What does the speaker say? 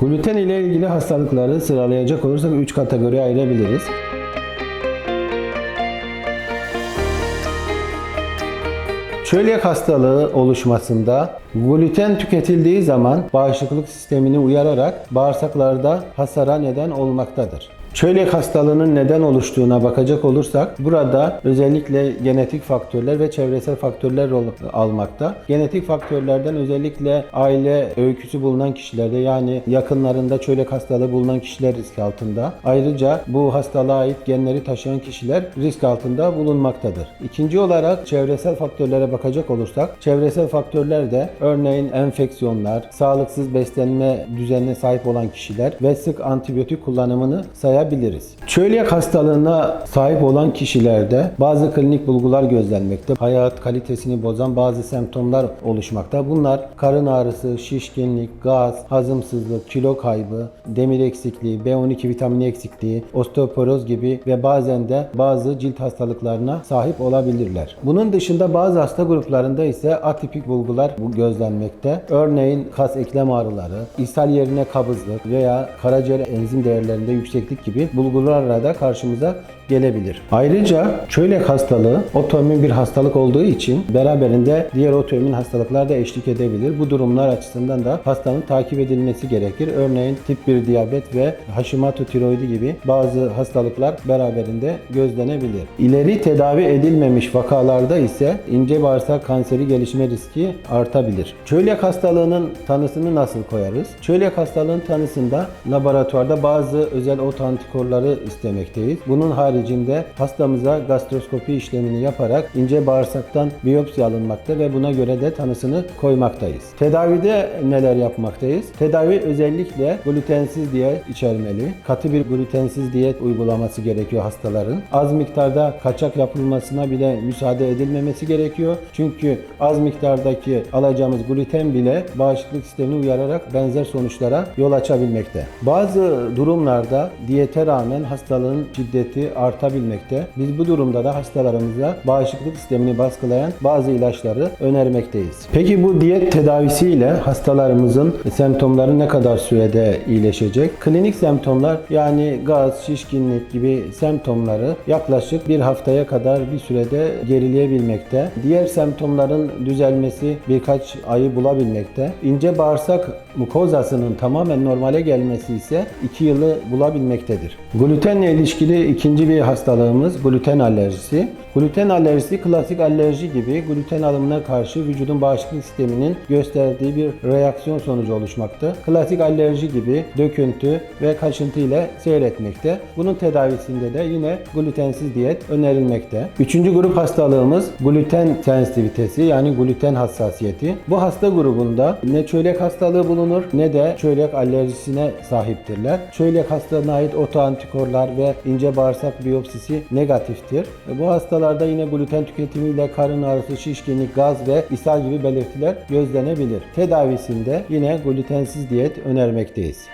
Gluten ile ilgili hastalıkları sıralayacak olursak 3 kategoriye ayırabiliriz. Çölyak hastalığı oluşmasında gluten tüketildiği zaman bağışıklık sistemini uyararak bağırsaklarda hasara neden olmaktadır. Çölyak hastalığının neden oluştuğuna bakacak olursak burada özellikle genetik faktörler ve çevresel faktörler rol almakta. Genetik faktörlerden özellikle aile öyküsü bulunan kişilerde yani yakınlarında çölyak hastalığı bulunan kişiler risk altında. Ayrıca bu hastalığa ait genleri taşıyan kişiler risk altında bulunmaktadır. İkinci olarak çevresel faktörlere bakacak olursak çevresel faktörler de örneğin enfeksiyonlar, sağlıksız beslenme düzenine sahip olan kişiler ve sık antibiyotik kullanımını sayabiliriz. Çölyak hastalığına sahip olan kişilerde bazı klinik bulgular gözlenmekte. Hayat kalitesini bozan bazı semptomlar oluşmakta. Bunlar karın ağrısı, şişkinlik, gaz, hazımsızlık, kilo kaybı, demir eksikliği, B12 vitamini eksikliği, osteoporoz gibi ve bazen de bazı cilt hastalıklarına sahip olabilirler. Bunun dışında bazı hasta gruplarında ise atipik bulgular bu gözlenmekte. Örneğin kas eklem ağrıları, ishal yerine kabızlık veya karaciğer enzim değerlerinde yükseklik gibi bulgularla da karşımıza gelebilir. Ayrıca çölyak hastalığı otoimmün bir hastalık olduğu için beraberinde diğer otoimmün hastalıklar da eşlik edebilir. Bu durumlar açısından da hastanın takip edilmesi gerekir. Örneğin tip 1 diyabet ve Hashimoto tiroidi gibi bazı hastalıklar beraberinde gözlenebilir. İleri tedavi edilmemiş vakalarda ise ince bağırsak kanseri gelişme riski artabilir. Çölyak hastalığının tanısını nasıl koyarız? Çölyak hastalığın tanısında laboratuvarda bazı özel ot antikorları istemekteyiz. Bunun haricinde hastamıza gastroskopi işlemini yaparak ince bağırsaktan biyopsi alınmakta ve buna göre de tanısını koymaktayız. Tedavide neler yapmaktayız? Tedavi özellikle glutensiz diyet içermeli. Katı bir glutensiz diyet uygulaması gerekiyor hastaların. Az miktarda kaçak yapılmasına bile müsaade edilmemesi gerekiyor. Çünkü az miktardaki alacağımız gluten bile bağışıklık sistemini uyararak benzer sonuçlara yol açabilmekte. Bazı durumlarda diyete rağmen hastalığın şiddeti artabilmekte. Biz bu durumda da hastalarımıza bağışıklık sistemini baskılayan bazı ilaçları önermekteyiz. Peki bu diyet tedavisiyle hastalarımızın semptomları ne kadar sürede iyileşecek? Klinik semptomlar yani gaz, şişkinlik gibi semptomları yaklaşık bir haftaya kadar bir sürede gerileyebilmekte. Diğer semptomların düzelmesi birkaç ayı bulabilmekte. İnce bağırsak mukozasının tamamen normale gelmesi ise 2 yılı bulabilmektedir. Glutenle ilişkili ikinci bir hastalığımız gluten alerjisi. Gluten alerjisi klasik alerji gibi gluten alımına karşı vücudun bağışıklık sisteminin gösterdiği bir reaksiyon sonucu oluşmakta. Klasik alerji gibi döküntü ve kaşıntı ile seyretmekte. Bunun tedavisinde de yine glutensiz diyet önerilmekte. Üçüncü grup hastalığımız gluten sensitivitesi yani gluten hassasiyeti. Bu hasta grubunda ne çölyak hastalığı bulunur ne de çölyak alerjisine sahiptirler. Çölyak hastalığına ait otoantikorlar ve ince bağırsak biyopsisi negatiftir. E, Bu hastalarda yine gluten tüketimiyle karın ağrısı, şişkinlik, gaz ve ishal gibi belirtiler gözlenebilir. Tedavisinde yine glutensiz diyet önermekteyiz.